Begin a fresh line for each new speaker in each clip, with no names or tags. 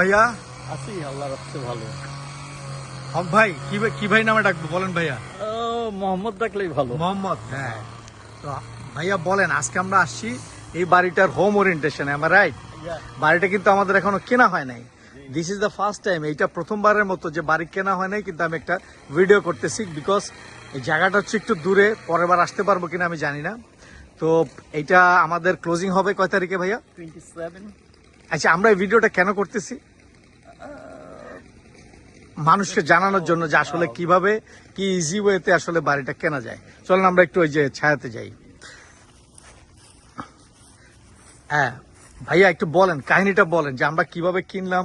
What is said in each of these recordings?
ভাইয়া?
আছি আল্লাহ রাখছে ভালো।
হক ভাই কি ভাই- কি ভাই নামে ডাকবো বলেন ভাইয়া।
ও মোহাম্মদ ডাকলেই ভালো।
মোহাম্মদ হ্যাঁ। তো ভাইয়া বলেন আজকে আমরা আসছি এই বাড়িটার হোম ওরিয়েন্টেশন আমার রাইট বাড়িটা কিন্তু আমাদের এখনও কেনা হয় নাই। This is the first time এইটা প্রথমবারের মতো যে বাড়ি কেনা হয় নাই কিন্তু আমি একটা ভিডিও করতেছি বিকজ এই জায়গাটা হচ্ছে একটু দূরে পরের বার আসতে পারব কিনা আমি জানি না। তো এইটা আমাদের ক্লোজিং হবে কয় তারিখে ভাইয়া?
টোয়েন্টি সেভেন
আচ্ছা আমরা এই ভিডিওটা কেন করতেছি? মানুষকে জানানোর জন্য যে আসলে কীভাবে, কি ইজি ওয়েতে আসলে বাড়িটা কেনা যায়। চলেন আমরা একটু ওই যে ছায়াতে যাই। হ্যাঁ ভাইয়া একটু বলেন, কাহিনীটা বলেন যে আমরা কীভাবে কিনলাম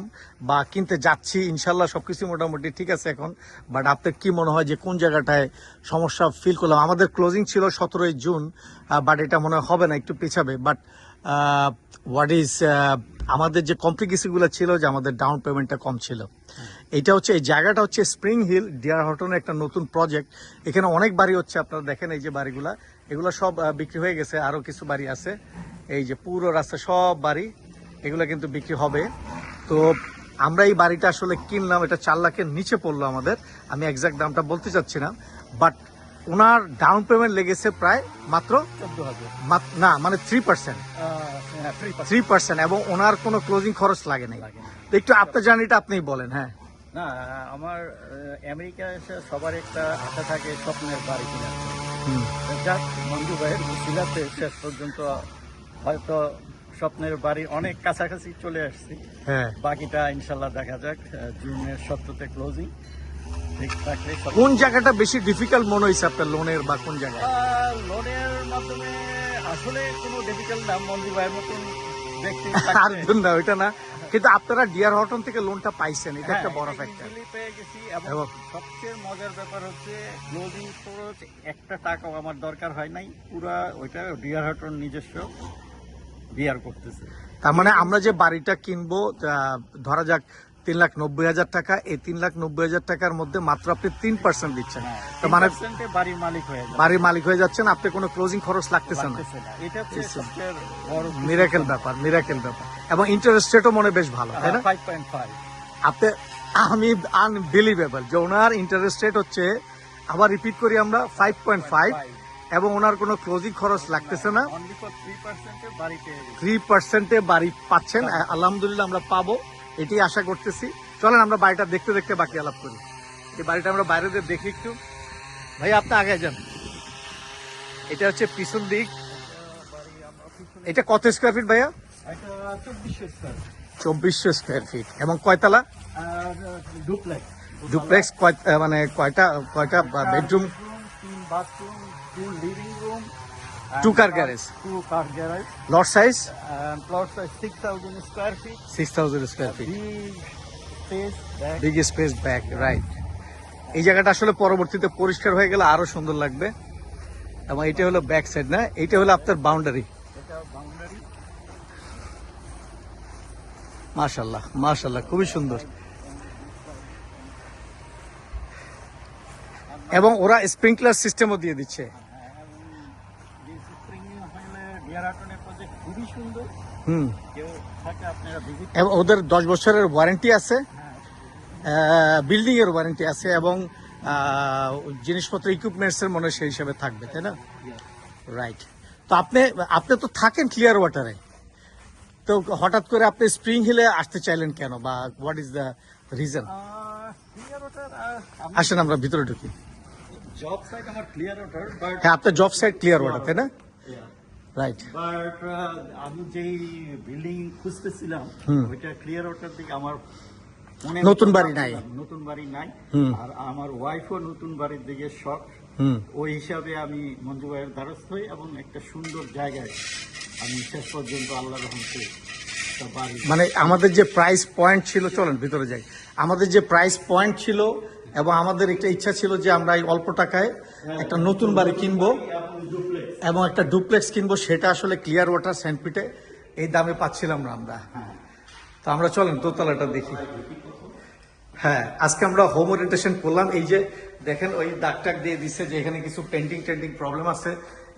বা কিনতে যাচ্ছি ইনশাল্লাহ সবকিছু মোটামুটি ঠিক আছে এখন বাট আপনার কি মনে হয় যে কোন জায়গাটায় সমস্যা ফিল করলাম? আমাদের ক্লোজিং ছিল সতেরোই জুন বাট এটা মনে হবে না, একটু পেছাবে বাট হোয়াট ইজ আমাদের যে কমপ্লিকেশনগুলো ছিল যে আমাদের ডাউন পেমেন্টটা কম ছিল। এটা হচ্ছে এই জায়গাটা হচ্ছে স্প্রিং হিল ডিয়ার হটনের একটা নতুন প্রজেক্ট এখানে অনেক বাড়ি হচ্ছে আপনারা দেখেন এই যে বাড়িগুলা। এগুলো সব বিক্রি হয়ে গেছে আরও কিছু বাড়ি আছে। এই যে পুরো রাস্তা সব বাড়ি এগুলো কিন্তু বিক্রি হবে। তো আমরা এই বাড়িটা আসলে কিনলাম এটা চার লাখের নিচে পড়ল আমাদের। আমি এক্সাক্ট দামটা বলতে চাচ্ছি না বাট ওনার ডাউন পেমেন্ট লেগেছে প্রায় মাত্র না মানে থ্রি পার্সেন্ট থ্রি পার্সেন্ট এবং ওনার কোনো ক্লোজিং খরচ লাগে নাই। একটু আপনার জার্নিটা আপনিই বলেন হ্যাঁ।
না আমার আমেরিকা এসে সবার একটা আশা থাকে স্বপ্নের বাড়ি কিনা। যাক মঞ্জু ভাইয়ের মুসিলাতে শেষ পর্যন্ত হয়তো স্বপ্নের বাড়ি অনেক কাছাকাছি চলে আসছি।
হ্যাঁ।
বাকিটা ইনশাল্লাহ দেখা যাক জুনের সত্যতে ক্লোজিং ঠিক
কোন জায়গাটা বেশি ডিফিকাল্ট মনে হয়েছে আপনার লোনের বা কোন জায়গায়?
লোনের মাধ্যমে আসলে কোনো ডিফিকাল্ট না মঞ্জু ভাইয়ের মতন ব্যক্তি
না ওইটা না। কিন্তু আপনারা ডিয়ার হটন থেকে লোনটা পাইছেন এটা একটা
হ্যাঁ,
বড় ফ্যাক্টর
পেয়ে গেছি এবং সবচেয়ে মজার ব্যাপার হচ্ছে ক্লোজিং খরচ একটা টাকাও আমার দরকার হয় নাই। পুরা ওইটা ডিয়ার হটন নিজস্ব বিয়ার করতেছে।
তার মানে আমরা যে বাড়িটা কিনবো ধরা যাক তিন লাখ নব্বই হাজার টাকা এই তিন লাখ নব্বই হাজার টাকার মধ্যে মাত্র আপনি তিন পার্সেন্ট দিচ্ছেন। তো মানে
বাড়ির মালিক হয়ে
বাড়ির মালিক হয়ে যাচ্ছেন আপনি কোনো ক্লোজিং খরচ লাগতেছে না। মিরাকেল ব্যাপার মিরাকেল ব্যাপার। এবং ইন্টারেস্ট রেটও মনে বেশ ভালো তাই না? আপনি আমি আনবিলিভেবল যে ওনার ইন্টারেস্ট রেট হচ্ছে আবার রিপিট করি আমরা ফাইভ পয়েন্ট ফাইভ এবং ওনার কোনো ক্লোজিং খরচ লাগতেছে না।
থ্রি পার্সেন্টে বাড়ি
পাচ্ছেন আ- আলহামদুলিল্লাহ আমরা পাবো। এটি আশা করতেছি। চলেন আমরা বাড়িটা দেখতে দেখতে বাকি আলাপ করি। এই বাড়িটা আমরা বাইরে দিয়ে দেখি একটু। ভাই আপনি আগে যান। এটা হচ্ছে পিছন দিক। এটা কত স্কোয়ার ফিট ভাইয়া?
চব্বিশশো স্কোয়ার
ফিট এবং কয়তলা?
ডুপ্লেক্স
ডুপ্লেক্স মানে কয়টা কয়টা bedroom
bathroom living room
Two car garage.
Two car garage
lot size
and plot size 6000 square feet.
Six thousand square feet
big space back.
Big space back right এই জায়গাটা আসলে পরবর্তীতে পরিষ্কার হয়ে গেলে আরও সুন্দর লাগবে। এবং এটা হলো ব্যাক সাইড না? এটা হলো আপনার বাউন্ডারি মাশাল্লাহ মাশাল্লাহ খুবই সুন্দর। এবং ওরা স্প্রিংকলার সিস্টেমও দিয়ে দিচ্ছে।
হলে প্রজেক্ট খুবই সুন্দর।
হুম।
কেউ থাকে আপনারা ভিজিট
এবং ওদের দশ বছরের ওয়ারেন্টি আছে। বিল্ডিং এর ওয়ারেন্টি আছে এবং জিনিসপত্র ইকুইপমেন্টস এর মনে হয় সেই হিসাবে থাকবে তাই না? রাইট তো আপনি আপনি তো থাকেন ক্লিয়ার ওয়াটারে তো হঠাৎ করে আপনি স্প্রিং হিলে আসতে চাইলেন কেন বা what is the reason
water
আসেন আমরা ভিতরে ঢুকি।
জব সাইট আমার ক্লিয়ার ওয়াটার বাট
হ্যাঁ আপনার জব সাইট ক্লিয়ার ওয়াটার তাই না? রাইট
বাট আমি যেই বিল্ডিং খুঁজতেছিলাম ওইটা ক্লিয়ার ওয়াটার দিকে আমার মনে
নতুন বাড়ি নাই।
নতুন বাড়ি নাই। আর আমার ওয়াইফও নতুন বাড়ির দিকে শখ ওই হিসাবে আমি মঞ্জু ভাইয়ের দ্বারস্থ হই এবং একটা সুন্দর জায়গায় আমি শেষ পর্যন্ত আল্লাহ রহমতে
মানে আমাদের যে প্রাইস পয়েন্ট ছিল চলেন ভিতরে যাই। আমাদের যে প্রাইস পয়েন্ট ছিল এবং আমাদের একটা ইচ্ছা ছিল যে আমরা এই অল্প টাকায় একটা নতুন বাড়ি কিনবো এবং একটা ডুপ্লেক্স কিনবো সেটা আসলে ক্লিয়ার ওয়াটার স্যান্ডপিটে এই দামে পাচ্ছিলাম না আমরা। তো আমরা চলেন দোতলাটা দেখি। হ্যাঁ আজকে আমরা হোম ওরিয়েন্টেশন করলাম। এই যে দেখেন ওই দাগ টাক দিয়ে দিচ্ছে যে এখানে কিছু পেন্টিং টেন্টিং প্রবলেম আছে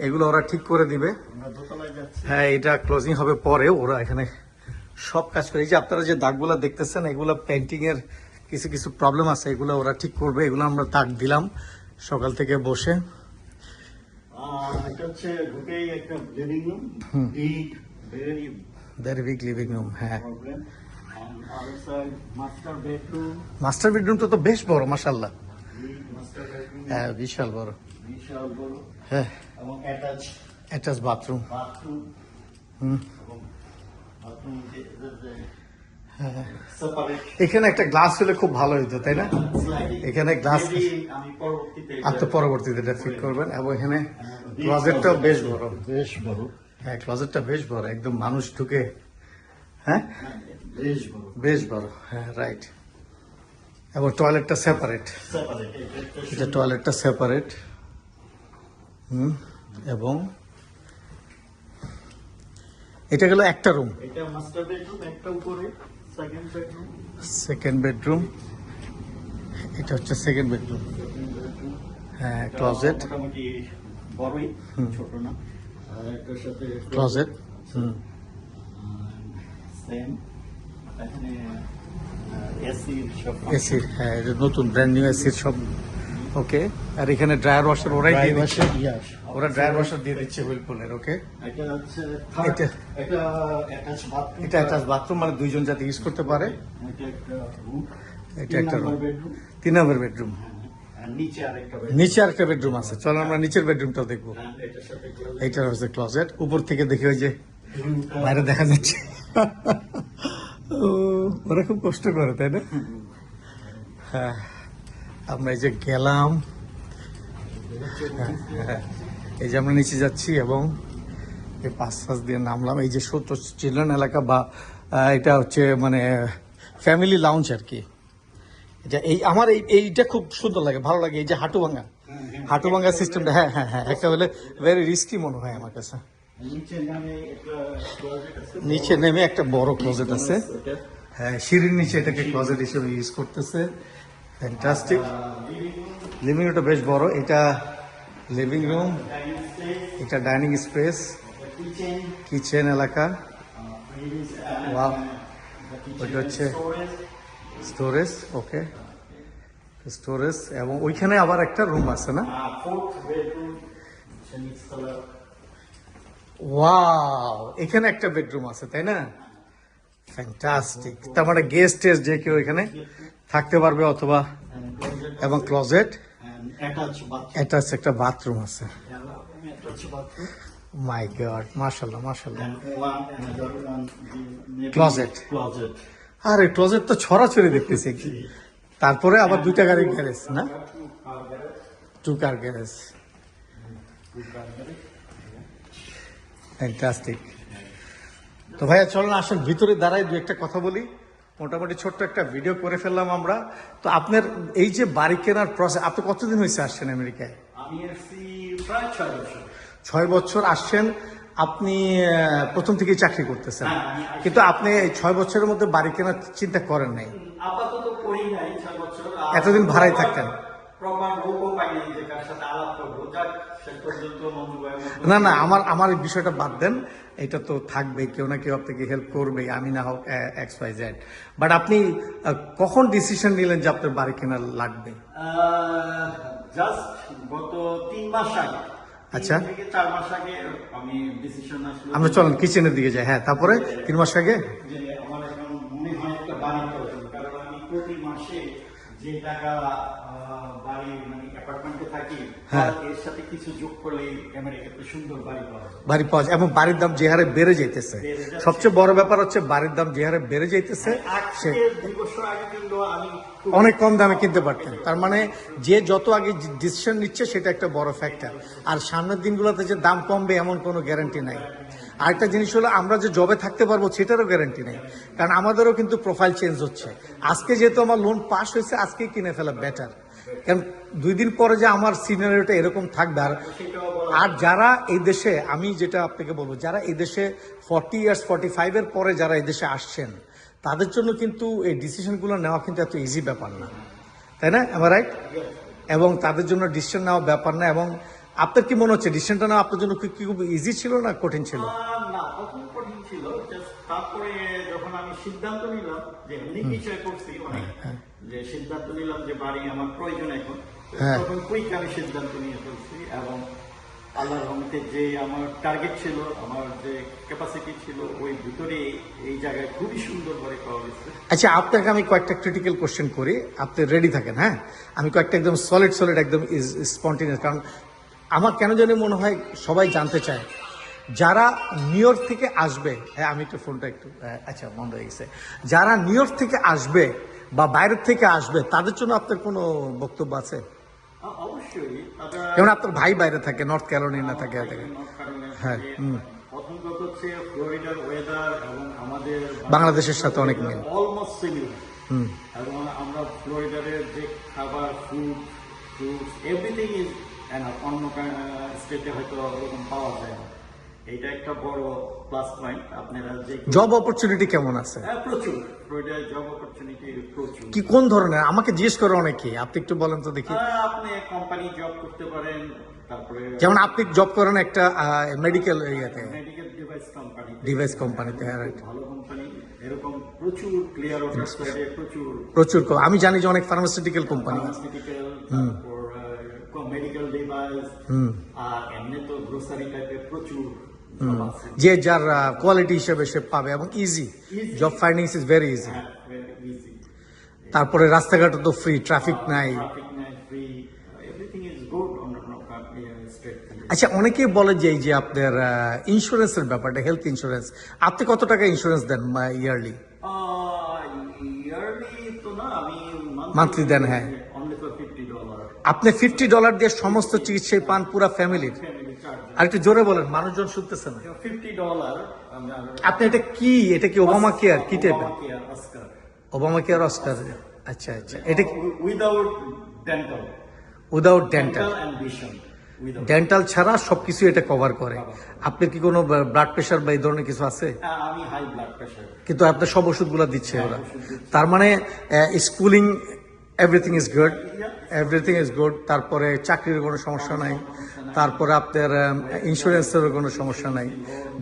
এগুলো ওরা ঠিক করে দিবে।
দোতলায়
হ্যাঁ এটা ক্লোজিং হবে পরে ওরা এখানে সব কাজ করে। এই যে আপনারা যে দাগগুলো দেখতেছেন এগুলো পেন্টিং এর কিছু কিছু প্রবলেম আছে এগুলো ওরা ঠিক করবে। এগুলো আমরা দাগ দিলাম। সকাল থেকে বসে। হ্যাঁ।
মাস্টার বেডরুম
মাস্টার তো বেশ বড় মাসাল্লাহ হ্যাঁ বিশাল বড়।
বিশাল বড়।
হ্যাঁ।
এবং অ্যাটাচ
অ্যাটাচ বাথরুম
বাথরুম
হুম।
বাথরুম
হ্যাঁ এখানে একটা গ্লাস হলে খুব ভালো হতো তাই না? এখানে গ্লাস
আমি পরবর্তীতে
আর তো পরবর্তীতে এটা ঠিক করবেন। এবং এখানে ক্লজেটটাও বেশ বড়।
বেশ বড়।
হ্যাঁ ক্লজেটটা বেশ বড় একদম মানুষ ঢুকে। হ্যাঁ?
বেশ বড়।
বেশ বড় হ্যাঁ রাইট এবং টয়লেটটা সেপারেট
সেপারেট
এটা টয়লেটটা সেপারেট হুম এবং এটা গেল একটা রুম
এটা মাস্টার বেডরুম একটা উপরে। সেকেন্ড বেডরুম
এটা হচ্ছে সেকেন্ড বেডরুম হ্যাঁ ক্লোজেট
বড়ই ছোট না। আর একটার সাথে
ক্লোজেট হুম।
সেম এখানে এসি সব
এসির হ্যাঁ নতুন ব্র্যান্ড নিউ এসির সব ওকে আর এখানে ড্রায়ার ওয়াশার ওরাই দিয়ে দিচ্ছে। ওরা ড্রায়ার ওয়াশার দিয়ে দিচ্ছে হুইলপুলের ওকে
এটা হচ্ছে
এটা-
এটা অ্যাটাচ বাথরুম
মানে দুইজন যাতে ইউজ করতে পারে।
এটা একটা রুম
তিন নম্বর বেডরুম
আর নিচে আরেকটা বেডরুম
আছে। চলো আমরা নিচের বেডরুমটাও দেখব।
এটার সাথে
এইটা হচ্ছে ক্লজেট উপর থেকে দেখি ওই যে বাইরে দেখা যাচ্ছে। ও, ওরা খুব কষ্ট করে তাই না? হ্যাঁ। আমরা এই যে গেলাম। এই যে আমরা নিচে যাচ্ছি এবং এই পাঁচ পাঁচ দিয়ে নামলাম। এই যে সত্য চিলড্রেন এলাকা বা এটা হচ্ছে মানে ফ্যামিলি লাউঞ্জ আর কি। এটা এই, আমার এই, এইটা খুব সুন্দর লাগে, ভালো লাগে। এই যে হাঁটু ভাঙা হাঁটু ভাঙা সিস্টেমটা হ্যাঁ হ্যাঁ হ্যাঁ একটা বলে ভেরি রিস্কি মনে হয় আমার কাছে।
নিচে নেমে একটা
বড় ক্লোজেট আছে। হ্যাঁ সিঁড়ির নিচে এটাকে ক্লোজেট হিসেবে ইউজ করতেছে। ফ্যান্টাস্টিক লিভিং রুমটা বেশ বড়। এটা লিভিং রুম এটা ডাইনিং স্পেস
কিচেন
এলাকা। ওইটা হচ্ছে
স্টোরেজ
ওকে স্টোরেজ এবং ওইখানে আবার একটা রুম আছে না? ওয়াও এখানে একটা বেডরুম আছে, তাই না? ফ্যান্টাস্টিক তার মানে গেস্ট টেস্ট যে কেউ এখানে থাকতে পারবে অথবা এবং ক্লোজেট
অ্যাটাচ
একটা বাথরুম আছে। মাই গড মাশাল্লাহ মাশাল্লাহ closet. আর ক্লোজেট তো ছড়াছড়ি দেখতেছি। তারপরে আবার দুইটা গাড়ির গ্যারেজ না? টু কার গ্যারেজ ফ্যান্টাস্টিক তো ভাইয়া চলুন আসল ভিতরে দাঁড়াই দু একটা কথা বলি। মোটামুটি ছোট্ট একটা ভিডিও করে ফেললাম আমরা। তো আপনার এই যে বাড়ি কেনার প্রসেস আপনি কতদিন হয়েছে আসছেন আমেরিকায়?
আমি প্রায় ছয় বছর।
ছয় বছর আসছেন আপনি প্রথম থেকেই চাকরি করতেছেন।
হ্যাঁ,
কিন্তু আপনি এই ছয় বছরের মধ্যে বাড়ি কেনার চিন্তা করেন নাই?
আপাতত করি নাই ছয় বছর।
এতদিন ভাড়ায় থাকতেন? না না আমার আমার এই বিষয়টা বাদ দেন। এটা তো থাকবে কেউ না কেউ আপনাকে হেল্প করবে আমি না হোক এক্স ওয়াই জেড বাট আপনি কখন ডিসিশন নিলেন যে আপনার বাড়ি কেনা লাগবে?
জাস্ট গত তিন মাস আগে।
আচ্ছা।
চার মাস আগে আমি ডিসিশন আসলো।
আমরা চলেন কিচেনের দিকে যাই। হ্যাঁ তারপরে তিন মাস আগে?
আমার এখন মনে হয় একটা বাড়ি কারণ আমি প্রতি মাসে যে টাকা বাড়ি মানে অ্যাপার্টমেন্টে থাকি
হ্যাঁ।
এর সাথে কিছু যোগ করলে আমেরিকাতে সুন্দর বাড়ি পাওয়া যায়।
বাড়ি পাওয়া যায় এবং বাড়ির দাম যে হারে বেড়ে যাইতেছে। সবচেয়ে বড় ব্যাপার হচ্ছে বাড়ির দাম যে হারে বেড়ে যাইতেছে সে
আমি খুব
অনেক কম দামে কিনতে পারতেন। তার মানে যে যত আগে ডিসিশন নিচ্ছে সেটা একটা বড় ফ্যাক্টর আর সামনের দিনগুলোতে যে দাম কমবে এমন কোনো গ্যারান্টি নাই। আরেকটা জিনিস হলো আমরা যে জবে থাকতে পারব সেটারও গ্যারান্টি নেই। কারণ আমাদেরও কিন্তু প্রোফাইল চেঞ্জ হচ্ছে। আজকে যেহেতু আমার লোন পাস হয়েছে আজকেই কিনে ফেলা বেটার কারণ দুই দিন পরে যে আমার সিনারিওটা এরকম থাকবে আর আর যারা এই দেশে আমি যেটা আপনাকে বলব যারা এই দেশে ফর্টি ইয়ার্স ফর্টি ফাইভের পরে যারা এই দেশে আসছেন তাদের জন্য কিন্তু এই ডিসিশনগুলো নেওয়া কিন্তু এত ইজি ব্যাপার না। তাই না? এবার রাইট এবং তাদের জন্য ডিসিশন নেওয়া ব্যাপার না এবং আপনার কি মনে হচ্ছে ডিসিশনটা না আপনার জন্য কি কি খুব ইজি ছিল না কঠিন ছিল?
না প্রথম কঠিন ছিল তারপরে যখন আমি সিদ্ধান্ত নিলাম যে অনেক বিষয় করছি অনেক যে সিদ্ধান্ত নিলাম যে বাড়ি আমার প্রয়োজন এখন
হ্যাঁ।
তখন কুইক আমি সিদ্ধান্ত নিয়ে ফেলছি এবং আল্লাহর রহমতে যে আমার টার্গেট ছিল আমার যে ক্যাপাসিটি ছিল ওই ভিতরে এই জায়গায় খুবই সুন্দর করে করা গেছে।
আচ্ছা আপনাকে আমি কয়েকটা ক্রিটিক্যাল কোশ্চেন করি। আপনি রেডি থাকেন হ্যাঁ? আমি কয়েকটা একদম সলিড সলিড একদম স্পন্টিনিয়াস কারণ আমার কেন জানি মনে হয় সবাই জানতে চায়। যারা নিউ ইয়র্ক থেকে আসবে হ্যাঁ আমি একটু ফোনটা একটু হ্যাঁ, আচ্ছা বন্ধ হয়ে গেছে। যারা নিউ ইয়র্ক থেকে আসবে বা বাইরের থেকে আসবে তাদের জন্য আপনার কোনো বক্তব্য আছে?
অবশ্যই
যেমন আপনার ভাই বাইরে থাকে নর্থ ক্যারোলিনা থাকে হ্যাঁ, বাংলাদেশের সাথে অনেক মিল।
অলমোস্ট সিমিলার
হুম।
এবং আমরা ফ্লোরিডারের যে খাবার ফুড ফ্রুটস এভরিথিং ইজ অন্য স্টেটে হয়তো ওরকম পাওয়া যায়। না এইটা একটা বড় প্লাস পয়েন্ট আপনারা যে
জব অপরচুনিটি কেমন আছে?
হ্যাঁ, প্রচুর। জব অপরচুনিটি প্রচুর।
কি কোন ধরনের? আমাকে জিজ্ঞেস করে অনেকে আপনি একটু বলেন তো দেখি।
আপনি কোম্পানি জব করতে পারেন তারপরে
যেমন আপনি জব করেন একটা মেডিকেল ইয়েতে।
মেডিকেল ডিভাইস কোম্পানি
ডিভাইস কোম্পানিতে.
ভালো কোম্পানি এরকম প্রচুর ক্লিয়ার প্রচুর
প্রচুর আমি জানি যে অনেক pharmaceutical company
pharmaceutical medical device আর এমনি তো গ্রোসারি টাইপের প্রচুর
যে যার কোয়ালিটি হিসেবে সে পাবে এবং easy job finding is very easy
হ্যাঁ
তারপরে রাস্তাঘাটে তো ফ্রি ট্রাফিক নাই।
ট্রাফিক নাই স্টেট
আচ্ছা অনেকেই বলে যে এই যে আপনার ইন্স্যুরেন্সের ব্যাপারটা হেলথ ইন্স্যুরেন্স আপনি কত টাকা ইন্স্যুরেন্স দেন ইয়ারলি
ইয়ারলি তো না আমি
Monthly দেন, হ্যাঁ।
অনলি ফর ফিফটি ডলার
আপনি ফিফটি ডলার দিয়ে সমস্ত চিকিৎসায় পান পুরা ফ্যামিলির
ফ্যামিলি
আর একটু জোরে বলেন মানুষজন শুনতেছে না।
ফিফটি ডলার
আপনি এটা কি? এটা কি ওবামা কেয়ার কি টাইপের ওবামা কেয়ার অস্কার আচ্ছা আচ্ছা। এটা
without dental
without dental
dental
ছাড়া সবকিছু এটা কভার করে। আপনার কি কোনো ব্লাড প্রেশার বা এই ধরনের কিছু আছে? কিন্তু আপনার সব ওষুধগুলো দিচ্ছে ওরা। তার মানে schooling everything is good everything is good তারপরে চাকরির কোনো সমস্যা নাই। তারপরে আপনার ইন্স্যুরেন্সের কোনো সমস্যা নাই।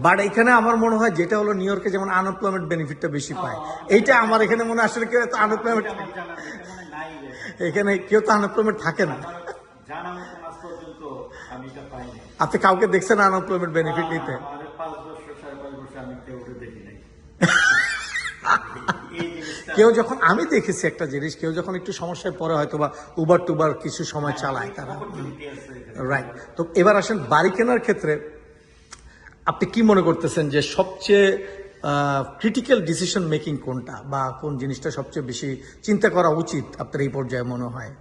বাট এখানে আমার মনে হয় যেটা হলো নিউ ইয়র্কে যেমন আনএমপ্লয়মেন্ট বেনিফিটটা বেশি পায়। এইটা আমার এখানে মনে হয় আসলে কেউ আনএমপ্লয়মেন্ট
আমার এখানে
কেউ তো আনএমপ্লয়মেন্ট থাকে না। আপনি কাউকে দেখছেন আনএমপ্লয়মেন্ট বেনিফিট নিতে
আমার পাঁচ বছর সাড়ে পাঁচ বছর আমি কেউ
যখন আমি দেখেছি একটা জিনিস কেউ যখন একটু সমস্যায় পড়ে হয়তো বা উবার টুবার কিছু সময় চালায় তারা। রাইট তো এবার আসেন বাড়ি কেনার ক্ষেত্রে আপনি কি মনে করতেছেন যে সবচেয়ে ক্রিটিক্যাল ডিসিশন মেকিং কোনটা? বা কোন জিনিসটা সবচেয়ে বেশি চিন্তা করা উচিত আপনার এই পর্যায়ে মনে হয়?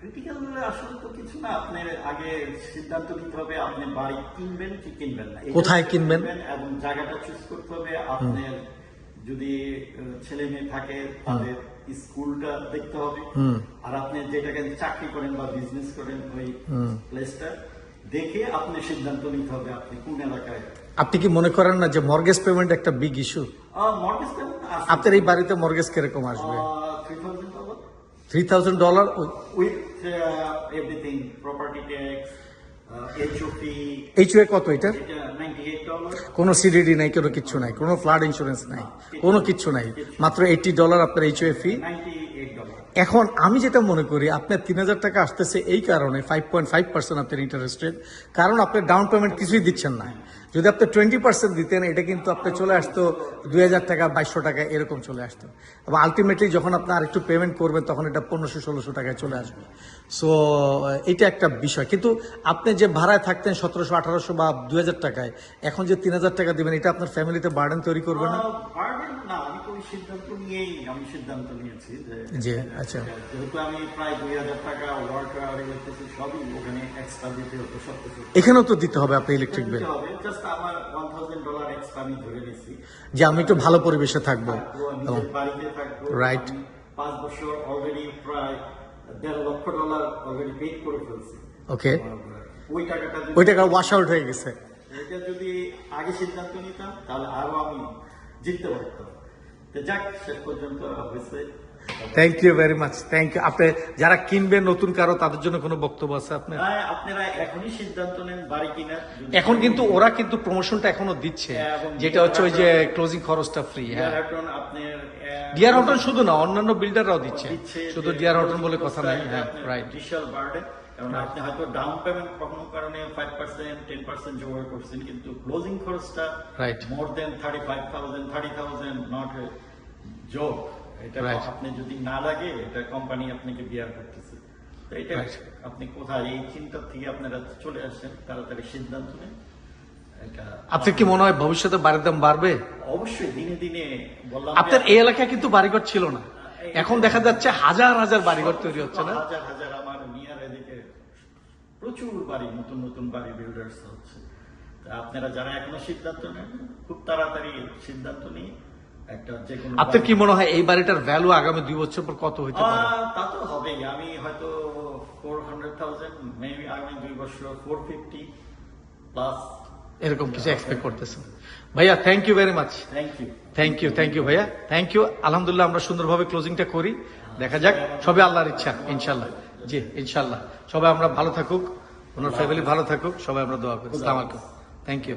ক্রিটিক্যাল আসলে তো কিছু না। আপনার আগে সিদ্ধান্ত নিতে হবে আপনি বাড়ি কিনবেন কি কিনবেন না।
কোথায় কিনবেন?
এবং জায়গাটা চুজ করতে হবে আপনার যদি ছেলে মেয়ে থাকে তাদের স্কুলটা দেখতে হবে। আর আপনি যেটাকে চাকরি করেন বা বিজনেস করেন ওই প্লেসটা দেখে আপনি সিদ্ধান্ত নিতে হবে আপনি কোন এলাকায়।
আপনি কি মনে করেন না যে মর্গেজ পেমেন্ট একটা বিগ ইস্যু
মর্গেজ পেমেন্ট
আপনার এই বাড়িতে মর্গেজ কীরকম আসবে?
Three thousand dollar
three thousand dollar
with tax, uh,
কত এটা. কোনো সিডিডি নাই কোনো কিচ্ছু নাই কোনো ফ্লাড ইন্স্যুরেন্স নাই কোনো কিচ্ছু নাই মাত্র এইটি ডলার আপনার এইচ ফি এখন আমি যেটা মনে করি আপনার তিন হাজার টাকা আসতেছে এই কারণে ফাইভ পয়েন্ট ফাইভ পার্সেন্ট আপনার ইন্টারেস্ট রেট কারণ আপনি ডাউন পেমেন্ট কিছুই দিচ্ছেন না। যদি আপনি টোয়েন্টি পার্সেন্ট দিতেন এটা কিন্তু আপনি চলে আসতো দুই হাজার টাকা বাইশশো টাকা এরকম চলে আসতো। এবং আলটিমেটলি যখন আপনি আরেকটু পেমেন্ট করবেন তখন এটা পনেরোশো ষোলোশো টাকায় চলে আসবে। সো এটা একটা বিষয়। কিন্তু আপনি যে ভাড়ায় থাকতেন সতেরোশো আঠারোশো বা দু হাজার টাকায় এখন যে তিন হাজার টাকা দেবেন এটা আপনার ফ্যামিলিতে বার্ডেন তৈরি করবে না?
burden না, আমি তো ওই সিদ্ধান্ত নিয়েই আমি সিদ্ধান্ত নিয়েছি যে
জি, আচ্ছা।
যেহেতু আমি প্রায় দুই হাজার টাকা ওয়ার্ক ইলেকট্রিসিটি সবই ওখানে এক্সট্রা দিতে হতো সব কিছু
এখানেও তো দিতে হবে আপনি ইলেকট্রিক বিল
জাস্ট আমার ওয়ান থাউজেন্ড ডলার এক্সট্রা আমি ধরে নিয়েছি।
যে আমি একটু ভালো পরিবেশে থাকব।
থাকব, নিজের বাড়িতে থাকব
Right.
পাঁচ বছর অলরেডি প্রায় দেড় লক্ষ ডলার অলরেডি পেড করে ফেলছি।
ওকে
ওই টাকাটা
ওই টাকা ওয়াশ আউট হয়ে গেছে।
এটা যদি আগে সিদ্ধান্ত নিতাম তাহলে আরও আমি জিততে পারতাম। তো যাক শেষ পর্যন্ত হয়েছে।
Thank you very much thank you আপনি যারা কিনবেন নতুন কারও তাদের জন্য কোনো বক্তব্য আছে আপনার?
হ্যাঁ, আপনারা এখনই সিদ্ধান্ত নেন বাড়ি কিনার
এখন কিন্তু ওরা কিন্তু প্রমোশনটা এখনও দিচ্ছে।
হ্যাঁ,
যেটা হচ্ছে ওই যে ক্লোজিং খরচটা ফ্রি হ্যাঁ।
ডিয়ার হটন
শুধু না অন্যান্য বিল্ডাররাও দিচ্ছে। শুধু ডিয়ার হটন বলে কথা নাই হ্যাঁ রাইট
বিশাল বার্ডেন কারণ আপনি হয়তো ডাউন পেমেন্ট কখনো কারণে ফাইভ পার্সেন্ট টেন পার্সেন্ট জোগাড় করছেন কিন্তু ক্লোজিং খরচটা
Right.
More than thirty five thousand thirty thousand not joke এটা আপনি যদি না লাগে এটা কোম্পানি আপনাকে বিয়ার করতেছে। তো এটা আপনি কোথায় এই চিন্তা থেকে আপনারা চলে আসেন তাড়াতাড়ি সিদ্ধান্ত নেন।
আপনার কি মনে হয় ভবিষ্যতে বাড়ির দাম বাড়বে?
অবশ্যই দিনে দিনে বললাম
আপনার এই এলাকায় কিন্তু বাড়িঘর ছিল না। এখন দেখা যাচ্ছে হাজার হাজার বাড়িঘর তৈরি হচ্ছে না।
হাজার হাজার আমার নিয়ার এদিকে প্রচুর বাড়ি নতুন নতুন বাড়ি বিল্ডার্স হচ্ছে। আপনারা যারা এখনও সিদ্ধান্ত নেন খুব তাড়াতাড়ি সিদ্ধান্ত নিয়ে একটা যে কোনো
আপনার কি মনে হয় এই বাড়িটার ভ্যালু আগামী দুই বছর পর কত হইতে পারে?
তা তো হবেই। আমি হয়তো ফোর হান্ড্রেড থাউজেন্ড মেবি আগামী দুই বছর ফোর ফিফটি প্লাস
এরকম কিছু এক্সপেক্ট করতেছেন। ভাইয়া thank you very much
thank you
thank you thank you ভাইয়া। থ্যাংক ইউ আলহামদুলিল্লাহ আমরা সুন্দরভাবে ক্লোজিংটা করি। দেখা যাক। সবে আল্লাহর ইচ্ছা ইনশাল্লাহ জি ইনশাল্লাহ সবাই আমরা ভালো থাকুক ওনার ফ্যামিলি ভালো থাকুক সবাই আমরা দোয়া করি। আসসালামু আলাইকুম। Thank you